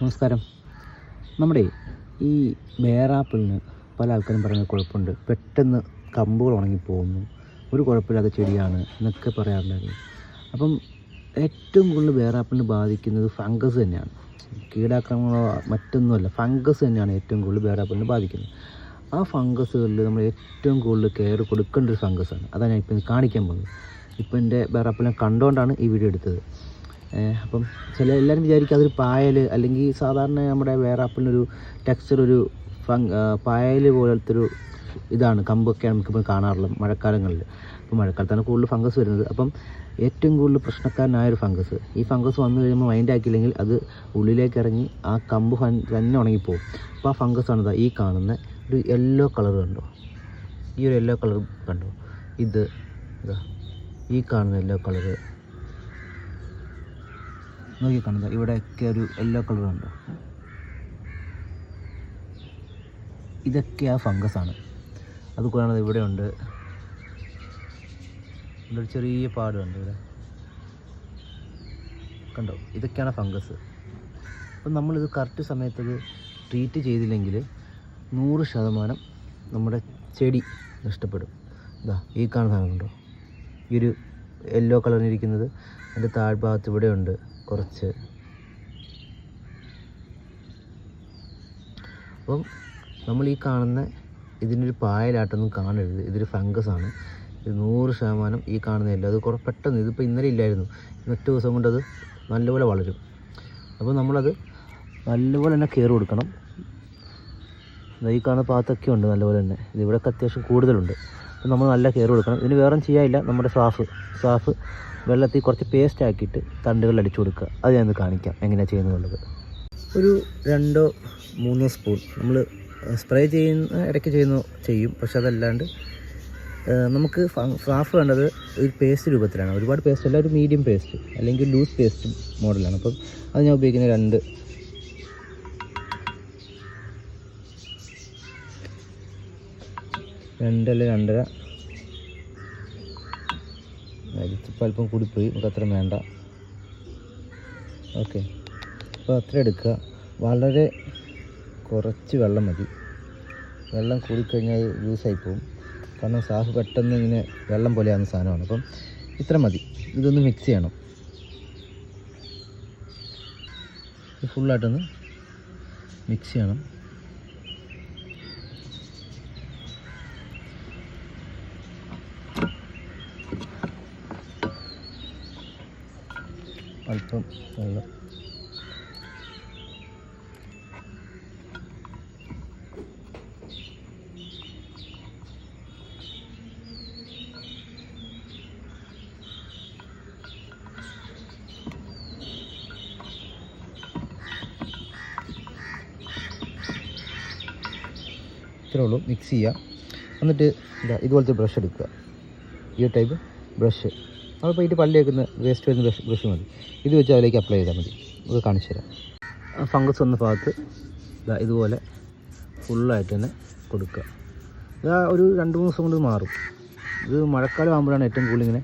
നമസ്കാരം. നമ്മുടെ ഈ ബേറാപ്പിളിന് പല ആൾക്കാരും പറയുന്ന കുഴപ്പമുണ്ട്. പെട്ടെന്ന് കമ്പുകൾ ഉണങ്ങിപ്പോകുന്നു. ഒരു കുഴപ്പമില്ലാത്ത ചെടിയാണ് എന്നൊക്കെ പറയാറുണ്ടായിരുന്നു. അപ്പം ഏറ്റവും കൂടുതൽ ബേറാപ്പിളിന് ബാധിക്കുന്നത് ഫംഗസ് തന്നെയാണ്. കീടാക്രമണങ്ങളോ മറ്റൊന്നുമല്ല ഫംഗസ് തന്നെയാണ് ഏറ്റവും കൂടുതൽ ബേറാപ്പിളിന് ബാധിക്കുന്നത്. ആ ഫംഗസുകളിൽ നമ്മൾ ഏറ്റവും കൂടുതൽ കെയർ കൊടുക്കേണ്ട ഒരു ഫംഗസാണ് അതാണ് ഞാൻ ഇപ്പം കാണിക്കാൻ പോകുന്നത്. ഇപ്പം എന്റെ ബേറാപ്പിളിനെ കണ്ടുകൊണ്ടാണ് ഈ വീഡിയോ എടുത്തത്. അപ്പം ചില എല്ലാവരും വിചാരിക്കും അതൊരു പായൽ അല്ലെങ്കിൽ സാധാരണ നമ്മുടെ വേറെ ആപ്പിളിനൊരു ടെക്സ്ചർ ഒരു ഫങ് പായൽ പോലത്തെ ഒരു ഇതാണ്. കമ്പൊക്കെയാണ് നമുക്കിപ്പോൾ കാണാറുള്ളത് മഴക്കാലങ്ങളിൽ. അപ്പോൾ മഴക്കാലത്താണ് കൂടുതൽ ഫംഗസ് വരുന്നത്. അപ്പം ഏറ്റവും കൂടുതൽ പ്രശ്നക്കാരനായൊരു ഫംഗസ് ഈ ഫംഗസ് വന്നു കഴിയുമ്പോൾ മൈൻഡ് ആക്കിയില്ലെങ്കിൽ അത് ഉള്ളിലേക്ക് ഇറങ്ങി ആ കമ്പ് ഫൻ- തന്നെ ഉണങ്ങിപ്പോകും അപ്പോൾ ആ ഫംഗസ് ആണ് ഈ കാണുന്ന ഒരു യെല്ലോ കളർ കണ്ടോ? ഈ ഒരു യെല്ലോ കളർ കണ്ടോ? ഇത് ഈ കാണുന്ന യെല്ലോ കളറ് നോക്കി കാണുന്നത് ഇവിടെയൊക്കെ ഒരു യെല്ലോ കളർ ഉണ്ട്. ഇതൊക്കെ ആ ഫംഗസാണ് അതുകൂടാതെ ഇവിടെ ഉണ്ട്. ഒരു ചെറിയ പാടുണ്ട് ഇവിടെ. കണ്ടോ? ഇതൊക്കെയാണ് ഫംഗസ് അപ്പം നമ്മളിത് കറക്റ്റ് സമയത്ത് ഇത് ട്രീറ്റ് ചെയ്തില്ലെങ്കിൽ നൂറ് ശതമാനം നമ്മുടെ ചെടി നഷ്ടപ്പെടും. ഇതാ ഈ കാണുന്ന സാധനം കണ്ടോ? ഈ ഒരു യെല്ലോ കളറിനിരിക്കുന്നത് അതിന്റെ താഴ്ഭാഗത്ത് ഇവിടെ ഉണ്ട്. കുറച്ച്. അപ്പം നമ്മൾ ഈ കാണുന്ന ഇതിനൊരു പായലായിട്ടൊന്നും കാണരുത്. ഇതൊരു ആണ് ഇത് നൂറ് ശതമാനം ഈ കാണുന്നതല്ല. അത് കുറേ പെട്ടെന്ന് ഇതിപ്പോൾ ഇന്നലെ ഇല്ലായിരുന്നു. ഒറ്റ ദിവസം കൊണ്ട് അത് നല്ലപോലെ വളരും. അപ്പോൾ നമ്മളത് നല്ലപോലെ തന്നെ കെയർ കൊടുക്കണം. ഈ കാണുന്ന ഭാഗത്തൊക്കെ ഉണ്ട് നല്ലപോലെ തന്നെ. ഇതിവിടെയൊക്കെ അത്യാവശ്യം കൂടുതലുണ്ട്. അപ്പോൾ നമ്മൾ നല്ല കെയർ കൊടുക്കണം. ഇതിന് വേറെ ചെയ്യാനില്ല. നമ്മുടെ സാഫ് സാഫ് വെള്ളത്തിൽ കുറച്ച് പേസ്റ്റ് ആക്കിയിട്ട് തണ്ടുകളിൽ അടിച്ചു കൊടുക്കുക. അത് ഞാൻ കാണിക്കാം എങ്ങനെയാണ് ചെയ്യുന്നുള്ളത് ഒരു രണ്ടോ മൂന്നോ സ്പൂൺ നമ്മൾ സ്പ്രേ ചെയ്യുന്ന ഇടയ്ക്ക് ചെയ്യുന്ന ചെയ്യും. പക്ഷെ അതല്ലാണ്ട് നമുക്ക് സാഫ് വേണ്ടത് ഒരു പേസ്റ്റ് രൂപത്തിലാണ്. ഒരുപാട് പേസ്റ്റ് അല്ല ഒരു മീഡിയം പേസ്റ്റ് അല്ലെങ്കിൽ ലൂസ് പേസ്റ്റ് മോഡലാണ് അപ്പം അത് ഞാൻ ഉപയോഗിക്കുന്ന രണ്ട് രണ്ടല്ല രണ്ടര? അരിച്ചിപ്പോൾ അല്പം കൂടിപ്പോയി. നമുക്ക് അത്ര വേണ്ട. ഓക്കെ. അപ്പോൾ അത്ര എടുക്കുക. വളരെ കുറച്ച് വെള്ളം മതി. വെള്ളം കൂടിക്കഴിഞ്ഞാൽ ലൂസായി പോകും കാരണം സാഫ് പെട്ടെന്ന് ഇങ്ങനെ വെള്ളം പോലെയാകുന്ന സാധനമാണ്. അപ്പം ഇത്ര മതി. ഇതൊന്ന് മിക്സ് ചെയ്യണം. ഫുള്ളായിട്ടൊന്ന് മിക്സ് ചെയ്യണം. അല്പം വെള്ളം. ഇത്രേ ഉള്ളൂ. മിക്സ് ചെയ്യുക എന്നിട്ട് ഇതാ ഇതുപോലത്തെ ബ്രഷ് എടുക്കുക. ഈ ടൈപ്പ് ബ്രഷ് നമ്മൾ പോയിട്ട് പല്ല് വെക്കുന്ന വേസ്റ്റ് വരുന്ന ബ്രഷ് ബ്രഷ് മതി. ഇത് വെച്ച് അതിലേക്ക് അപ്ലൈ ചെയ്താൽ മതി. അത് കാണിച്ചു തരാം. ഫംഗസ് വന്ന ഭാഗത്ത് ഇതാ ഇതുപോലെ ഫുള്ളായിട്ട് തന്നെ കൊടുക്കുക. ഇതാ ഒരു രണ്ട് മൂന്ന് ദിവസം കൊണ്ട് മാറും. ഇത് മഴക്കാലം ആകുമ്പോഴാണ് ഏറ്റവും കൂടുതൽ ഇങ്ങനെ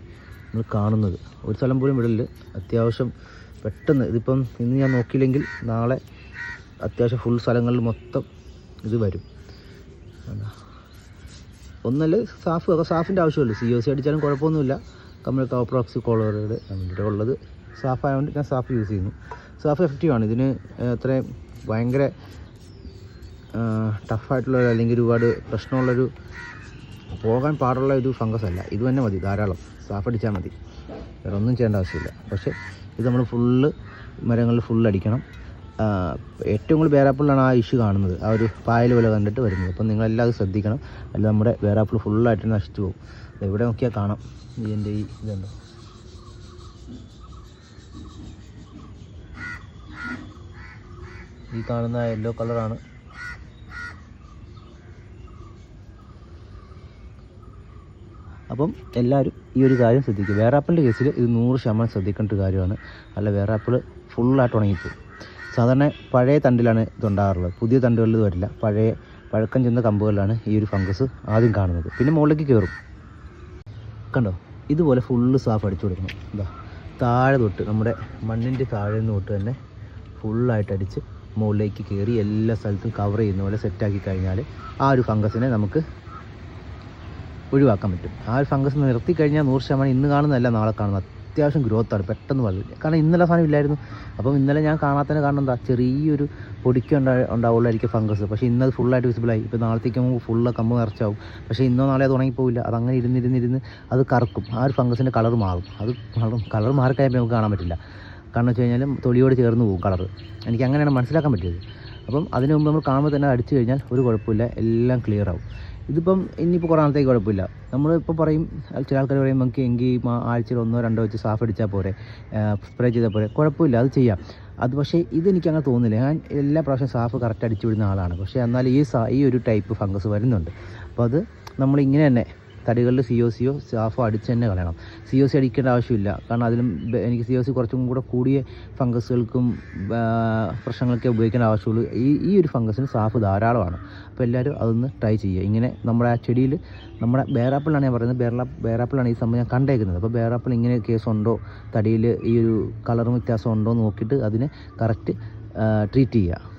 നമ്മൾ കാണുന്നത്. ഒരു സ്ഥലം പോലും വിടലിൽ അത്യാവശ്യം പെട്ടെന്ന് ഇതിപ്പം ഇന്ന് ഞാൻ നോക്കിയില്ലെങ്കിൽ നാളെ അത്യാവശ്യം ഫുൾ സ്ഥലങ്ങളിൽ മൊത്തം ഇത് വരും. ഒന്നല്ല സാഫ് സാഫിന്റെ ആവശ്യമുള്ളൂ സി ഒ സി അടിച്ചാലും കുഴപ്പമൊന്നുമില്ല. നമ്മൾ കോപ്രോക്സി കോളറുകൾ നമ്മുടെ ഉള്ളത്. സാഫ് ആയതുകൊണ്ട് ഞാൻ സാഫ് യൂസ് ചെയ്യുന്നു. സാഫ് എഫക്റ്റീവാണ് ഇതിന് അത്രയും ഭയങ്കര ടഫായിട്ടുള്ള അല്ലെങ്കിൽ ഒരുപാട് പ്രശ്നമുള്ളൊരു പോകാൻ പാടുള്ള ഒരു ഫംഗസ് അല്ല. ഇത് തന്നെ മതി ധാരാളം. സാഫ് അടിച്ചാൽ മതി. വേറെ ഒന്നും ചെയ്യേണ്ട ആവശ്യമില്ല. പക്ഷേ ഇത് നമ്മൾ ഫുള്ള് മരങ്ങളിൽ ഫുള്ള് അടിക്കണം. ഏറ്റവും കൂടുതൽ വേറാപ്പിളിലാണ് ആ ഇഷ്യൂ കാണുന്നത്. ആ ഒരു പായൽ പോലെ കണ്ടിട്ട് വരുന്നത്. അപ്പം അത് ശ്രദ്ധിക്കണം. അല്ല നമ്മുടെ വേറാപ്പിൾ ഫുള്ളായിട്ട് നശിച്ചു പോകും. എവിടെ നോക്കിയാൽ കാണാം. ഇതിന്റെ ഈ ഇതുണ്ട്. ഈ കാണുന്ന യെല്ലോ കളറാണ്. അപ്പം എല്ലാവരും ഈ ഒരു കാര്യം ശ്രദ്ധിക്കുക. വേറാപ്പിളിന്റെ കേസിൽ ഇത് നൂറ് ശതമാനം ശ്രദ്ധിക്കേണ്ട ഒരു കാര്യമാണ്. അല്ല വേറാപ്പിൾ ഫുള്ളായിട്ട് ഉണങ്ങിപ്പോവും സാധാരണ പഴയ തണ്ടിലാണ് ഇതുണ്ടാകാറുള്ളത്. പുതിയ തണ്ടുകളിൽ ഇത് വരില്ല. പഴയ പഴക്കം ചെന്ന കമ്പുകളിലാണ് ഈ ഒരു ഫംഗസ് ആദ്യം കാണുന്നത്. പിന്നെ മുകളിലേക്ക് കയറും. കണ്ടോ? ഇതുപോലെ ഫുള്ള് സാഫ് അടിച്ചു കൊടുക്കണം. എന്താ താഴെ തൊട്ട് നമ്മുടെ മണ്ണിന്റെ താഴെ നിന്ന് തൊട്ട് തന്നെ ഫുള്ളായിട്ട് അടിച്ച് മുകളിലേക്ക് കയറി എല്ലാ സ്ഥലത്തും കവർ ചെയ്യുന്ന പോലെ സെറ്റാക്കി കഴിഞ്ഞാൽ ആ ഒരു ഫംഗസിനെ നമുക്ക് ഒഴിവാക്കാൻ പറ്റും. ആ ഒരു ഫംഗസ് നിർത്തി കഴിഞ്ഞാൽ നൂറ് ശതമാനം ഇന്ന് കാണുന്നതല്ല നാളെ കാണുന്നത്. അത്യാവശ്യം ഗ്രോത്താണ് പെട്ടെന്ന് വളരും കാരണം ഇന്നലെ സാധനം ഇല്ലായിരുന്നു. അപ്പം ഇന്നലെ ഞാൻ കാണാത്തതിന് കാരണം എന്താ? ചെറിയൊരു പൊടിക്ക് ഉണ്ടാ ഉണ്ടാവുള്ളായിരിക്കും ഫംഗസ് പക്ഷേ ഇന്നത് ഫുള്ളായിട്ട് വിസിബിളായി ഇപ്പോൾ നാളത്തേക്ക് നമുക്ക് ഫുള്ള് കമ്പ് നിറച്ചാവും. പക്ഷേ ഇന്നോ നാളെ അത് ഉണങ്ങിപ്പോവില്ല. അതങ്ങനെ ഇരുന്നിരുന്നിരുന്ന് അത് കറക്കും. ആ ഒരു ഫംഗസിന്റെ കളർ മാറും. അത് കളർ മാറിക്കഴിയുമ്പോൾ നമുക്ക് കാണാൻ പറ്റില്ല. കാരണം വെച്ച് കഴിഞ്ഞാൽ തൊലിയോട് ചേർന്ന് പോകും കളർ എനിക്ക് അങ്ങനെയാണ് മനസ്സിലാക്കാൻ പറ്റിയത്. അപ്പം അതിനു മുമ്പ് നമ്മൾ കാണുമ്പോൾ തന്നെ അടിച്ചു കഴിഞ്ഞാൽ ഒരു കുഴപ്പമില്ല. എല്ലാം ക്ലിയർ ആവും. ഇതിപ്പം ഇനിയിപ്പോൾ കുറേ നാളത്തേക്ക് കുഴപ്പമില്ല നമ്മളിപ്പോൾ പറയും ചില ആൾക്കാർ പറയും നമുക്ക് എങ്കിൽ ആഴ്ചയിൽ ഒന്നോ രണ്ടോ വെച്ച് സാഫ് അടിച്ചാൽ പോരെ സ്പ്രേ ചെയ്താൽ പോരെ. കുഴപ്പമില്ല അത് ചെയ്യാം. അത് പക്ഷേ ഇതെനിക്ക് അങ്ങനെ തോന്നുന്നില്ല. ഞാൻ എല്ലാ പ്രാവശ്യം സാഫ് കറക്റ്റ് അടിച്ചു വിടുന്ന ആളാണ്. പക്ഷേ എന്നാൽ ഈ സാ ഈ ഒരു ടൈപ്പ് ഫംഗസ് വരുന്നുണ്ട്. അപ്പോൾ അത് നമ്മളിങ്ങനെ തന്നെ തടികളിൽ സി ഒ സിയോ സാഫോ അടിച്ച് തന്നെ കളയണം. സി ഒ സി അടിക്കേണ്ട ആവശ്യമില്ല. കാരണം അതിലും എനിക്ക് സി ഒ സി കുറച്ചും കൂടെ കൂടിയ ഫംഗസുകൾക്കും പ്രശ്നങ്ങൾക്കേ ഉപയോഗിക്കേണ്ട ആവശ്യമുള്ളൂ. ഈ ഈ ഒരു ഫംഗസിന് സാഫ് ധാരാളമാണ്. അപ്പോൾ എല്ലാവരും അതൊന്ന് ട്രൈ ചെയ്യുക. ഇങ്ങനെ നമ്മുടെ ആ ചെടിയിൽ നമ്മുടെ ബേറാപ്പിളാണ് ഞാൻ പറയുന്നത്. ബേറാ ബേറാപ്പിളാണ് ഈ സംഭവം ഞാൻ കണ്ടേക്കുന്നത്. അപ്പോൾ ബേറാപ്പിൾ ഇങ്ങനെ കേസ് ഉണ്ടോ തടിയിൽ ഈ ഒരു കളർ വ്യത്യാസം ഉണ്ടോ നോക്കിയിട്ട് അതിനെ കറക്റ്റ് ട്രീറ്റ് ചെയ്യുക.